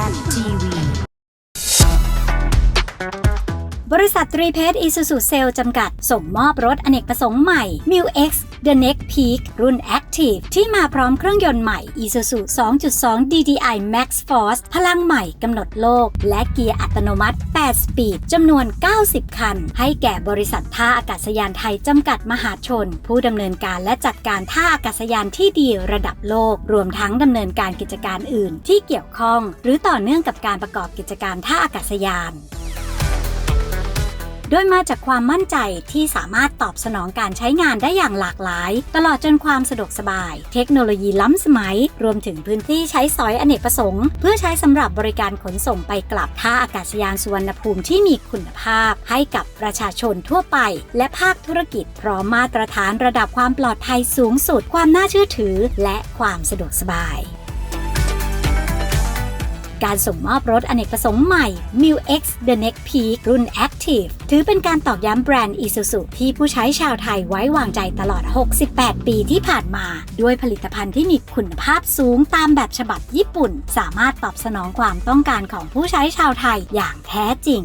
Sally TV. บริษัทตรีเพชรอิสุสุเซลจำกัด ส่งมอบรถอเนกประสงค์ใหม่ m i l X The Next Peak รุ่น Active ที่มาพร้อมเครื่องยนต์ใหม่ Isuzu 2.2 DDI Max Force พลังใหม่กำหนดโลก และเกียร์อัตโนมัติ 8 สปีดจำนวน 90 คัน ให้แก่บริษัทท่าอากาศยานไทยจำกัดมหาชน ผู้ดำเนินการและจัดการท่าอากาศยานที่ดีระดับโลก รวมทั้งดำเนินการกิจการอื่น ที่เกี่ยวข้อง หรือต่อเนื่องกับการประกอบกิจการท่าอากาศยาน โดยมาจากความมั่นใจที่สามารถตอบสนองการใช้งานได้อย่างหลากหลาย ตลอดจนความสะดวกสบาย เทคโนโลยีล้ำสมัย รวมถึงพื้นที่ใช้สอยอเนกประสงค์ เพื่อใช้สำหรับบริการขนส่งไปกลับท่าอากาศยานสุวรรณภูมิที่มีคุณภาพ ให้กับประชาชนทั่วไป และภาคธุรกิจ พร้อมมาตรฐานระดับความปลอดภัยสูงสุด ความน่าเชื่อถือ และความสะดวกสบาย การส่งมอบรถอเนกประสงค์ใหม่ m i l X The Next Peak รุ่น Active ถือเป็นการตอกย้ำแบรนด์อีซูซูที่ผู้ใช้ชาวไทยไว้วางใจตลอด 68 ปีที่ผ่านมา ด้วยผลิตภัณฑ์ที่มีคุณภาพสูงตามแบบฉบับญี่ปุ่น สามารถตอบสนองความต้องการของผู้ใช้ชาวไทยอย่างแท้จริง